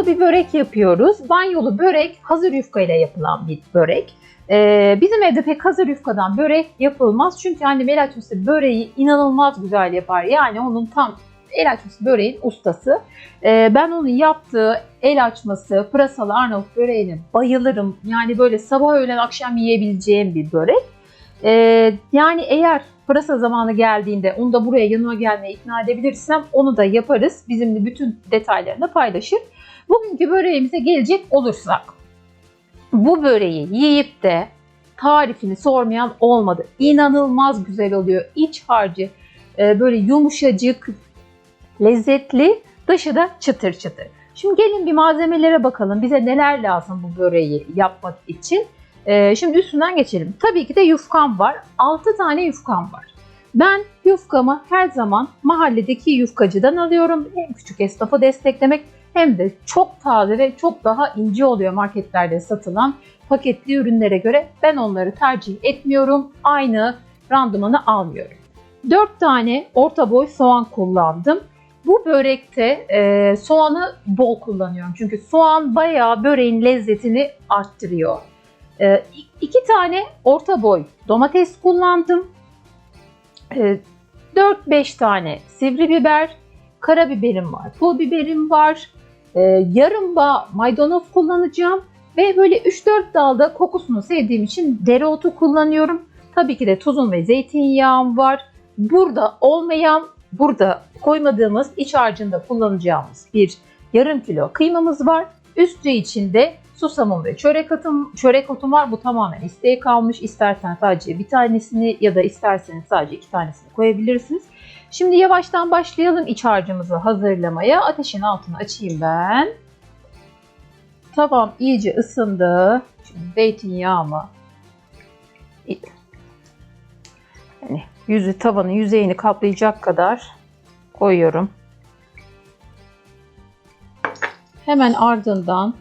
Banyolu bir börek yapıyoruz. Banyolu börek hazır yufka ile yapılan bir börek. Ee, bizim evde pek hazır yufkadan börek yapılmaz. Çünkü annem el açması böreği inanılmaz güzel yapar. Yani onun tam el açması böreğin ustası. Ee, ben onun yaptığı el açması pırasalı Arnavut böreğine bayılırım. Yani böyle sabah öğlen akşam yiyebileceğim bir börek. Ee, yani eğer pırasa zamanı geldiğinde onu da buraya yanıma gelmeye ikna edebilirsem onu da yaparız. Bizimle bütün detaylarını paylaşır. Bugünkü böreğimize gelecek olursak bu böreği yiyip de tarifini sormayan olmadı. İnanılmaz güzel oluyor. İç harcı e, böyle yumuşacık, lezzetli, dışı da çıtır çıtır. Şimdi gelin bir malzemelere bakalım. Bize neler lazım bu böreği yapmak için. Ee, şimdi üstünden geçelim. Tabii ki de yufkam var. 6 tane yufkam var. Ben yufkamı her zaman mahalledeki yufkacıdan alıyorum. Hem küçük esnafı desteklemek hem de çok taze ve çok daha ince oluyor marketlerde satılan paketli ürünlere göre. Ben onları tercih etmiyorum. Aynı randımanı almıyorum. 4 tane orta boy soğan kullandım. Bu börekte e, soğanı bol kullanıyorum. Çünkü soğan bayağı böreğin lezzetini arttırıyor. E, tane orta boy domates kullandım. E, 4-5 tane sivri biber, karabiberim var, pul biberim var. E, yarım bağ maydanoz kullanacağım. Ve böyle 3-4 dalda kokusunu sevdiğim için dereotu kullanıyorum. Tabii ki de tuzum ve zeytinyağım var. Burada olmayan, burada koymadığımız iç harcında kullanacağımız bir yarım kilo kıymamız var. Üstü içinde susamım ve çörek otum, çörek otum var. Bu tamamen isteğe kalmış. İstersen sadece bir tanesini ya da isterseniz sadece iki tanesini koyabilirsiniz. Şimdi yavaştan başlayalım iç harcımızı hazırlamaya. Ateşin altını açayım ben. Tavam iyice ısındı. Şimdi zeytinyağımı yani yüzü tavanın yüzeyini kaplayacak kadar koyuyorum. Hemen ardından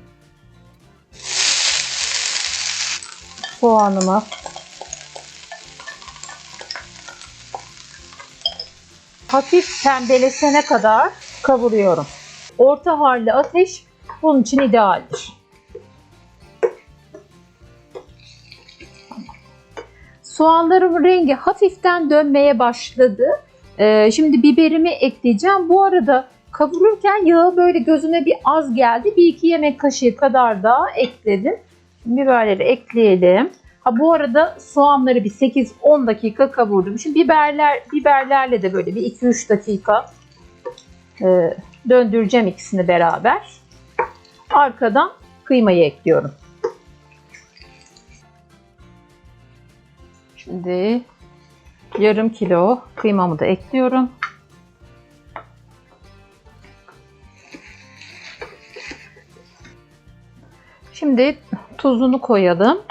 soğanımı hafif pembeleşene kadar kavuruyorum. Orta harlı ateş bunun için idealdir. Soğanlarımın rengi hafiften dönmeye başladı. Ee, şimdi biberimi ekleyeceğim. Bu arada kavururken yağı böyle gözüme bir az geldi. Bir iki yemek kaşığı kadar daha ekledim. Biberleri ekleyelim. Ha bu arada soğanları bir 8-10 dakika kavurdum. Şimdi biberler biberlerle de böyle bir 2-3 dakika e, döndüreceğim ikisini beraber. Arkadan kıymayı ekliyorum. Şimdi yarım kilo kıymamı da ekliyorum. Şimdi tuzunu koyalım.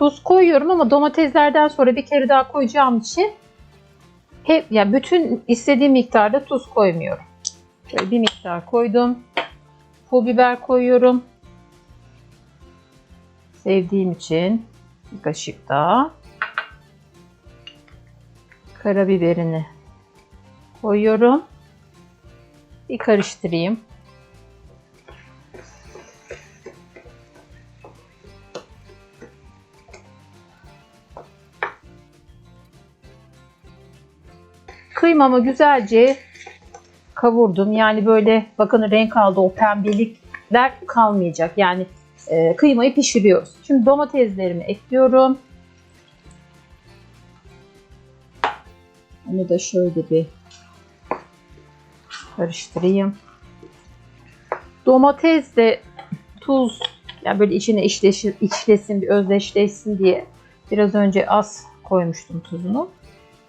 Tuz koyuyorum ama domateslerden sonra bir kere daha koyacağım için hep yani bütün istediğim miktarda tuz koymuyorum. Şöyle bir miktar koydum. Pul biber koyuyorum. Sevdiğim için bir kaşık daha. Karabiberini koyuyorum. Bir karıştırayım. Kıymamı güzelce kavurdum. Yani böyle bakın renk aldı o pembelikler kalmayacak. Yani e, kıymayı pişiriyoruz. Şimdi domateslerimi ekliyorum. Onu da şöyle bir karıştırayım. Domates de tuz yani böyle içine işleşir, içlesin bir özdeşleşsin diye biraz önce az koymuştum tuzunu.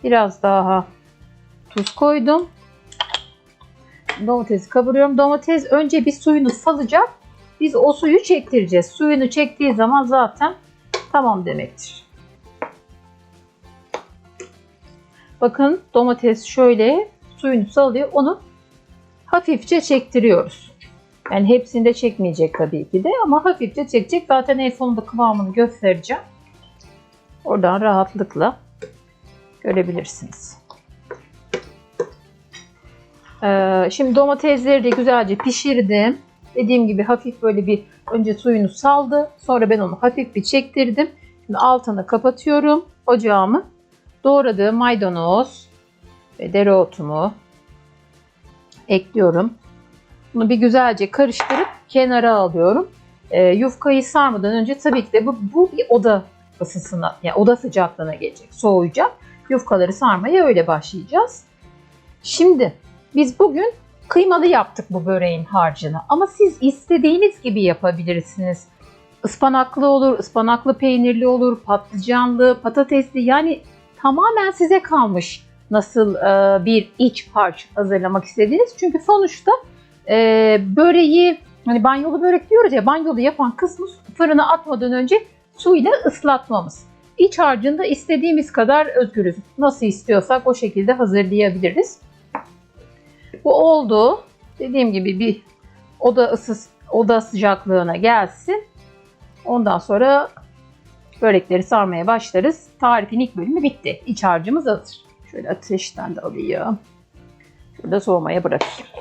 Biraz daha tuz koydum. Domatesi kavuruyorum. Domates önce bir suyunu salacak. Biz o suyu çektireceğiz. Suyunu çektiği zaman zaten tamam demektir. Bakın domates şöyle suyunu salıyor. Onu hafifçe çektiriyoruz. Yani hepsini de çekmeyecek tabii ki de ama hafifçe çekecek. Zaten en sonunda kıvamını göstereceğim. Oradan rahatlıkla görebilirsiniz. Ee, şimdi domatesleri de güzelce pişirdim. Dediğim gibi hafif böyle bir önce suyunu saldı. Sonra ben onu hafif bir çektirdim. Şimdi altını kapatıyorum ocağımı. Doğradığım maydanoz ve dereotumu ekliyorum. Bunu bir güzelce karıştırıp kenara alıyorum. Ee, yufkayı sarmadan önce tabii ki de bu, bu bir oda ısısına, yani oda sıcaklığına gelecek, soğuyacak. Yufkaları sarmaya öyle başlayacağız. Şimdi biz bugün kıymalı yaptık bu böreğin harcını ama siz istediğiniz gibi yapabilirsiniz. Ispanaklı olur, ıspanaklı peynirli olur, patlıcanlı, patatesli yani tamamen size kalmış nasıl e, bir iç harç hazırlamak istediğiniz. Çünkü sonuçta e, böreği hani banyolu börek diyoruz ya banyolu yapan kısmı fırına atmadan önce suyla ıslatmamız. İç harcında istediğimiz kadar özgürüz. Nasıl istiyorsak o şekilde hazırlayabiliriz. Bu oldu. Dediğim gibi bir oda ısı oda sıcaklığına gelsin. Ondan sonra börekleri sarmaya başlarız. Tarifin ilk bölümü bitti. İç harcımız hazır. Şöyle ateşten de alayım. Şurada soğumaya bırakayım.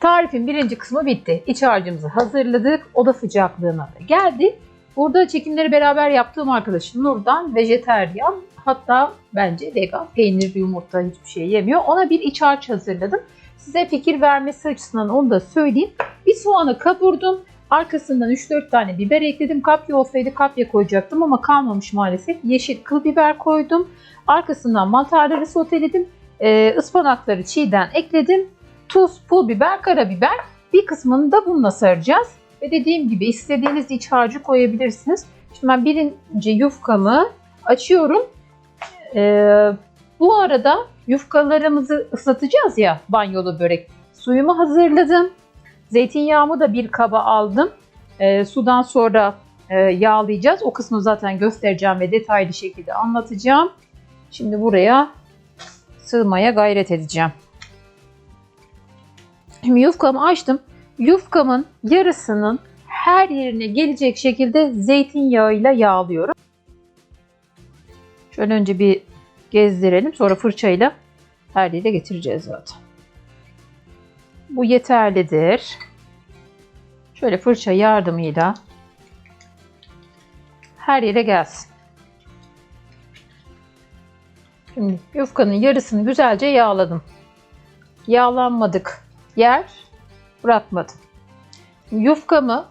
Tarifin birinci kısmı bitti. İç harcımızı hazırladık. Oda sıcaklığına da geldi. Burada çekimleri beraber yaptığım arkadaşım Nur'dan vejeteryan hatta bence vegan peynir yumurta hiçbir şey yemiyor. Ona bir iç harç hazırladım. Size fikir vermesi açısından onu da söyleyeyim. Bir soğanı kavurdum. Arkasından 3-4 tane biber ekledim. Kapya olsaydı kapya koyacaktım ama kalmamış maalesef. Yeşil kıl biber koydum. Arkasından mantarları soteledim. Ee, ıspanakları çiğden ekledim. Tuz, pul biber, karabiber. Bir kısmını da bununla saracağız. Ve dediğim gibi istediğiniz iç harcı koyabilirsiniz. Şimdi ben birinci yufkamı açıyorum. Ee, bu arada yufkalarımızı ıslatacağız ya banyolu börek. Suyumu hazırladım. Zeytinyağımı da bir kaba aldım. Ee, sudan sonra e, yağlayacağız. O kısmı zaten göstereceğim ve detaylı şekilde anlatacağım. Şimdi buraya sığmaya gayret edeceğim. Şimdi yufkamı açtım. Yufkamın yarısının her yerine gelecek şekilde zeytinyağıyla yağlıyorum. Şöyle önce bir gezdirelim. Sonra fırçayla her yere getireceğiz zaten. Bu yeterlidir. Şöyle fırça yardımıyla her yere gelsin. Şimdi yufkanın yarısını güzelce yağladım. Yağlanmadık yer bırakmadım. Yufkamı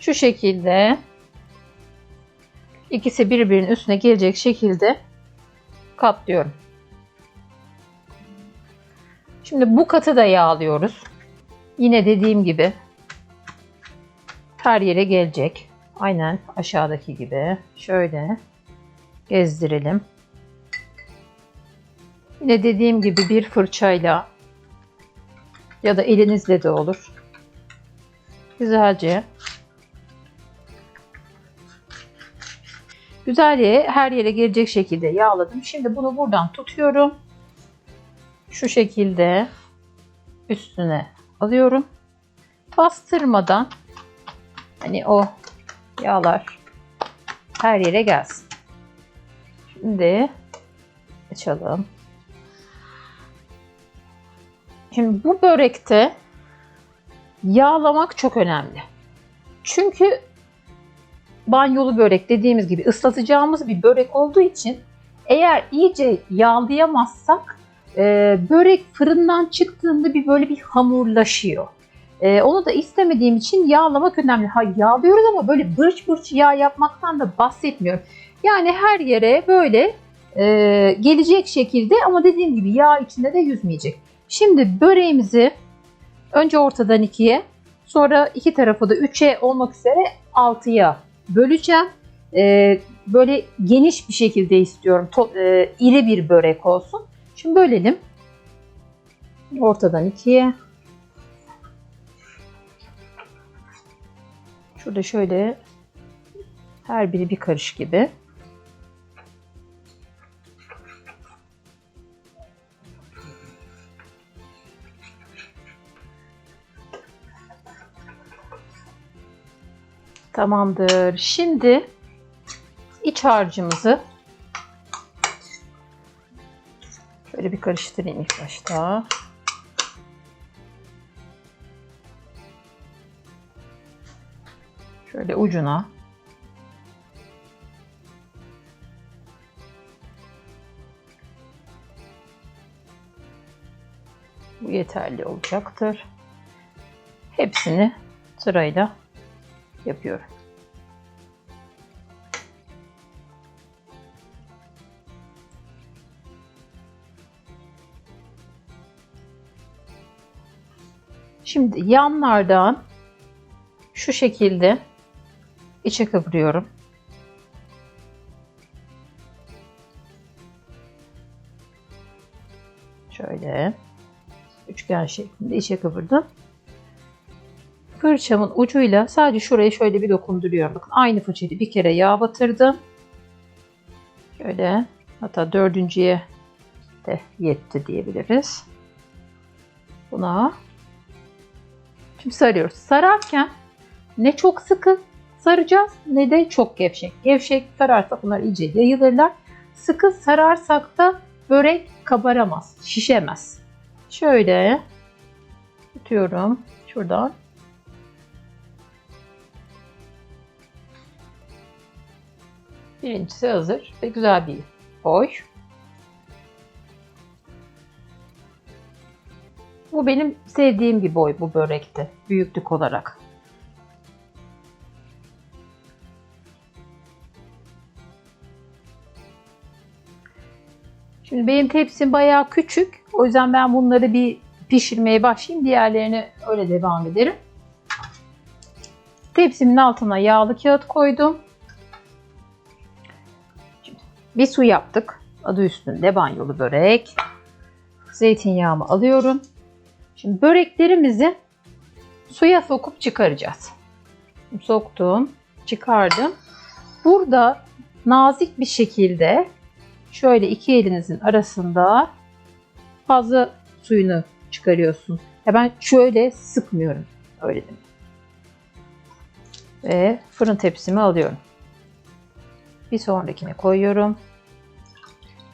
şu şekilde ikisi birbirinin üstüne gelecek şekilde katlıyorum. Şimdi bu katı da yağlıyoruz. Yine dediğim gibi her yere gelecek. Aynen aşağıdaki gibi. Şöyle gezdirelim. Yine dediğim gibi bir fırçayla ya da elinizle de olur. Güzelce Güzelce her yere gelecek şekilde yağladım. Şimdi bunu buradan tutuyorum. Şu şekilde üstüne alıyorum. Bastırmadan hani o yağlar her yere gelsin. Şimdi açalım. Şimdi bu börekte yağlamak çok önemli. Çünkü banyolu börek dediğimiz gibi ıslatacağımız bir börek olduğu için eğer iyice yağlayamazsak e, börek fırından çıktığında bir böyle bir hamurlaşıyor. E, onu da istemediğim için yağlamak önemli. Ha yağlıyoruz ama böyle bırç bırç yağ yapmaktan da bahsetmiyorum. Yani her yere böyle e, gelecek şekilde ama dediğim gibi yağ içinde de yüzmeyecek. Şimdi böreğimizi önce ortadan ikiye sonra iki tarafı da üçe olmak üzere altıya böleceğim. Ee, böyle geniş bir şekilde istiyorum. To- e, iri bir börek olsun. Şimdi bölelim. Ortadan ikiye. Şurada şöyle her biri bir karış gibi. Tamamdır. Şimdi iç harcımızı şöyle bir karıştırayım ilk başta. Şöyle ucuna Bu yeterli olacaktır. Hepsini sırayla yapıyorum. Şimdi yanlardan şu şekilde içe kıvırıyorum. Şöyle üçgen şeklinde içe kıvırdım. Fırçamın ucuyla sadece şuraya şöyle bir dokunduruyorum. Bakın aynı fırçayla bir kere yağ batırdım. Şöyle hatta dördüncüye de yetti diyebiliriz. Buna şimdi sarıyoruz. Sararken ne çok sıkı saracağız ne de çok gevşek. Gevşek sararsak bunlar iyice yayılırlar. Sıkı sararsak da börek kabaramaz, şişemez. Şöyle tutuyorum şuradan. Birincisi hazır ve güzel bir boy. Bu benim sevdiğim bir boy bu börekte büyüklük olarak. Şimdi benim tepsim bayağı küçük. O yüzden ben bunları bir pişirmeye başlayayım. Diğerlerini öyle devam ederim. Tepsimin altına yağlı kağıt koydum. Bir su yaptık. Adı üstünde banyolu börek. Zeytinyağımı alıyorum. Şimdi böreklerimizi suya sokup çıkaracağız. Soktum, çıkardım. Burada nazik bir şekilde şöyle iki elinizin arasında fazla suyunu çıkarıyorsun. Ya ben şöyle sıkmıyorum. Öyle değil. Ve fırın tepsimi alıyorum. Bir sonrakine koyuyorum.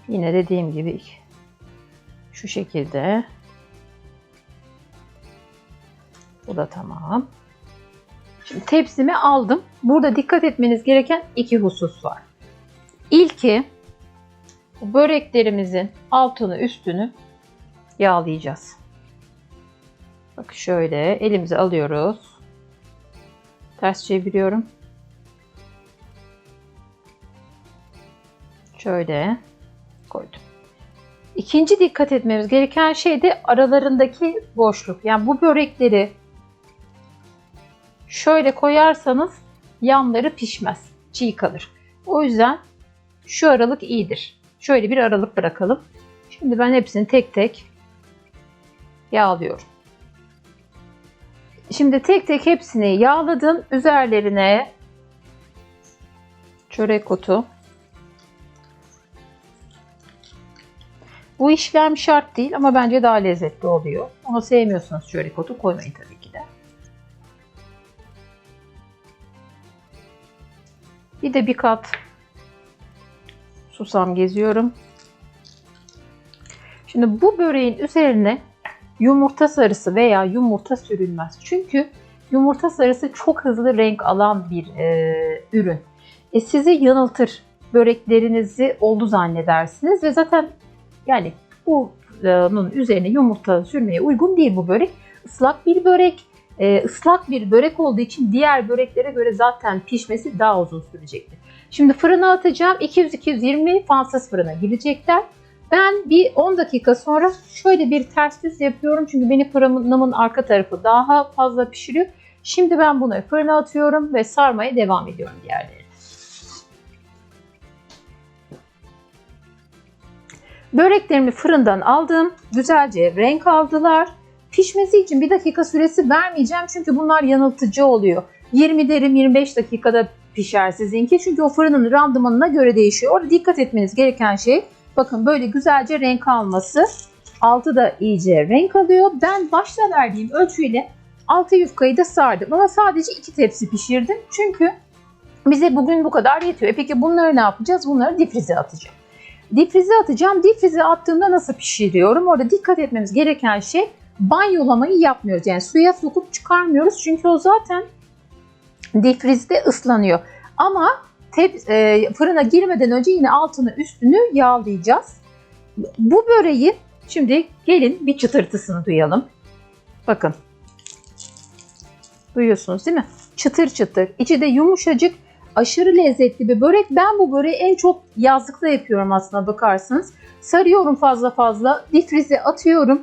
Yine dediğim gibi şu şekilde. Bu da tamam. Şimdi tepsimi aldım. Burada dikkat etmeniz gereken iki husus var. İlki böreklerimizin altını üstünü yağlayacağız. Bak şöyle elimize alıyoruz. Ters çeviriyorum. Şöyle koydum. İkinci dikkat etmemiz gereken şey de aralarındaki boşluk. Yani bu börekleri şöyle koyarsanız yanları pişmez. Çiğ kalır. O yüzden şu aralık iyidir. Şöyle bir aralık bırakalım. Şimdi ben hepsini tek tek yağlıyorum. Şimdi tek tek hepsini yağladım. Üzerlerine çörek otu. Bu işlem şart değil ama bence daha lezzetli oluyor. Ama sevmiyorsanız çörek otu koymayın tabii ki de. Bir de bir kat susam geziyorum. Şimdi bu böreğin üzerine yumurta sarısı veya yumurta sürülmez. Çünkü yumurta sarısı çok hızlı renk alan bir e, ürün. E, sizi yanıltır. Böreklerinizi oldu zannedersiniz ve zaten yani bunun üzerine yumurta sürmeye uygun değil bu börek. Islak bir börek. E, ıslak bir börek olduğu için diğer böreklere göre zaten pişmesi daha uzun sürecektir. Şimdi fırına atacağım. 200-220 fansız fırına girecekler. Ben bir 10 dakika sonra şöyle bir ters düz yapıyorum. Çünkü benim fırınımın arka tarafı daha fazla pişiriyor. Şimdi ben bunu fırına atıyorum ve sarmaya devam ediyorum diğerlerini. Böreklerimi fırından aldım. Güzelce renk aldılar. Pişmesi için bir dakika süresi vermeyeceğim çünkü bunlar yanıltıcı oluyor. 20 derim 25 dakikada pişer sizinki. Çünkü o fırının randımanına göre değişiyor. Orada dikkat etmeniz gereken şey bakın böyle güzelce renk alması. Altı da iyice renk alıyor. Ben başta verdiğim ölçüyle altı yufkayı da sardım. Ama sadece iki tepsi pişirdim. Çünkü bize bugün bu kadar yetiyor. E peki bunları ne yapacağız? Bunları difrize atacağım. Difrize atacağım. Difrize attığımda nasıl pişiriyorum? Orada dikkat etmemiz gereken şey banyolamayı yapmıyoruz. Yani suya sokup çıkarmıyoruz. Çünkü o zaten difrizde ıslanıyor. Ama tep, e, fırına girmeden önce yine altını üstünü yağlayacağız. Bu böreği şimdi gelin bir çıtırtısını duyalım. Bakın. Duyuyorsunuz değil mi? Çıtır çıtır. İçi de yumuşacık. Aşırı lezzetli bir börek. Ben bu böreği en çok yazlıkta yapıyorum aslına bakarsanız. Sarıyorum fazla fazla. Difrize atıyorum.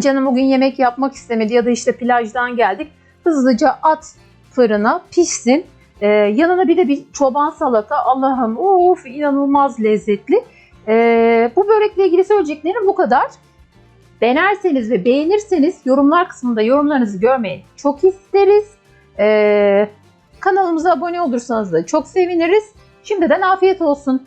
Canım bugün yemek yapmak istemedi ya da işte plajdan geldik. Hızlıca at fırına pişsin. Ee, yanına bir de bir çoban salata. Allah'ım of inanılmaz lezzetli. Ee, bu börekle ilgili söyleyeceklerim bu kadar. Denerseniz ve beğenirseniz yorumlar kısmında yorumlarınızı görmeyi çok isteriz. Ee, kanalımıza abone olursanız da çok seviniriz. Şimdiden afiyet olsun.